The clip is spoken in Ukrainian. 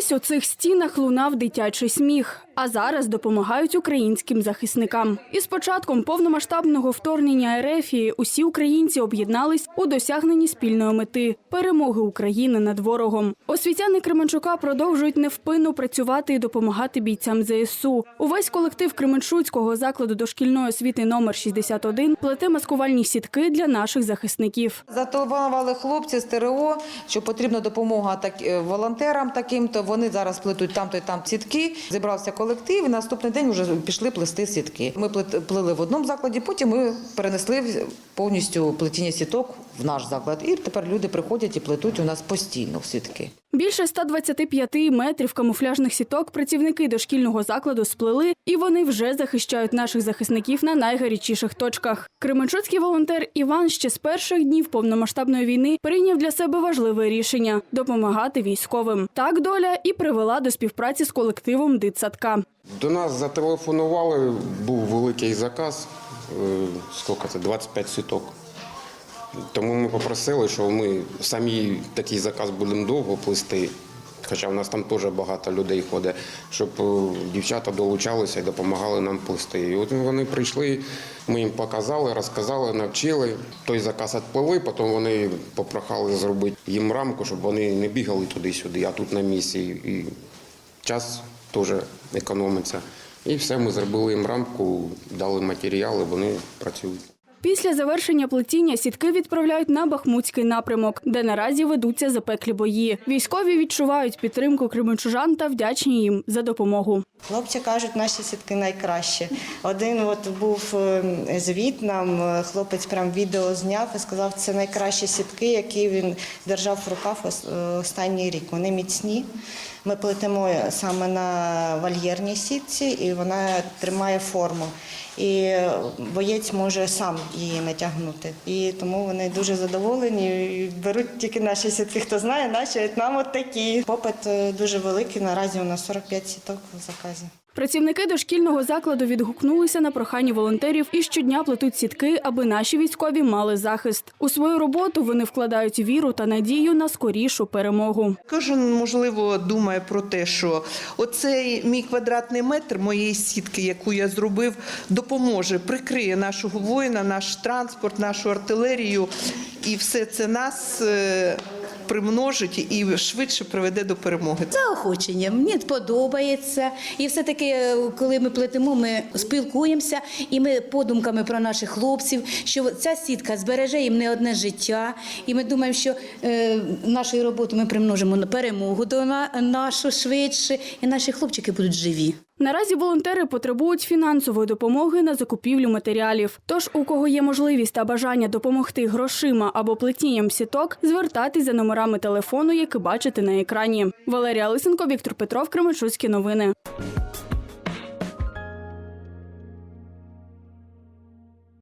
Колись у цих стінах лунав дитячий сміх, а зараз допомагають українським захисникам. Із початком повномасштабного вторгнення Ерефії усі українці об'єднались у досягненні спільної мети перемоги України над ворогом. Освітяни Кременчука продовжують невпинно працювати і допомагати бійцям ЗСУ. Увесь колектив Кременчуцького закладу дошкільної освіти номер 61 плете маскувальні сітки для наших захисників. Зателефонували хлопці з ТРО, що потрібна допомога так, е, волонтерам таким, то вони зараз плетуть там-то і там сітки. Зібрався колектив, і наступний день вже пішли плести сітки. Ми плели в одному закладі, потім ми перенесли в- повністю плетіння сіток в наш заклад. І тепер люди приходять і плетуть у нас постійно сітки. Більше 125 метрів камуфляжних сіток працівники дошкільного закладу сплели, і вони вже захищають наших захисників на найгарячіших точках. Кременчуцький волонтер Іван ще з перших днів повномасштабної війни прийняв для себе важливе рішення допомагати військовим. Так доля і привела до співпраці з колективом дитсадка. До нас зателефонували, був великий заказ, е, скільки це, 25 сіток. Тому ми попросили, що ми самі такий заказ будемо довго плести, хоча в нас там теж багато людей ходить, щоб е, дівчата долучалися і допомагали нам плести. І от вони прийшли, ми їм показали, розказали, навчили. Той заказ відплили, потім вони попрохали зробити їм рамку, щоб вони не бігали туди-сюди, а тут на місці. І час теж економиться. І все, ми зробили їм рамку, дали матеріали, вони працюють. Після завершення плетіння сітки відправляють на Бахмутський напрямок, де наразі ведуться запеклі бої. Військові відчувають підтримку кременчужан та вдячні їм за допомогу. Хлопці кажуть, наші сітки найкращі. Один от був е, звіт нам, е, хлопець прям відео зняв і сказав, це найкращі сітки, які він держав в руках е, останній рік. Вони міцні. Ми плетемо саме на вольєрній сітці, і вона тримає форму. І боєць може сам її натягнути. І тому вони дуже задоволені. і Беруть тільки наші сітки. Хто знає, наші нам от такі. Попит е, дуже великий. Наразі у нас 45 сіток в заказі. Працівники дошкільного закладу відгукнулися на прохання волонтерів і щодня плетуть сітки, аби наші військові мали захист. У свою роботу вони вкладають віру та надію на скорішу перемогу. Кожен, можливо, думає про те, що оцей мій квадратний метр моєї сітки, яку я зробив, допоможе, прикриє нашого воїна, наш транспорт, нашу артилерію, і все це нас е, примножить і швидше приведе до перемоги. заохочення. Мені подобається. І все-таки, е, коли ми плетемо, ми спілкуємося, і ми подумками про наших хлопців, що ця сітка збереже їм не одне життя. І ми думаємо, що е, нашою роботою ми примножимо на перемогу до на, нашу швидше, і наші хлопчики будуть живі. Наразі волонтери потребують фінансової допомоги на закупівлю матеріалів. Тож, у кого є можливість та бажання допомогти грошима або плетінням сіток, звертайтесь за номерами телефону, які бачите на екрані. Валерія Лисенко, Віктор Петров, Кременчуцькі новини.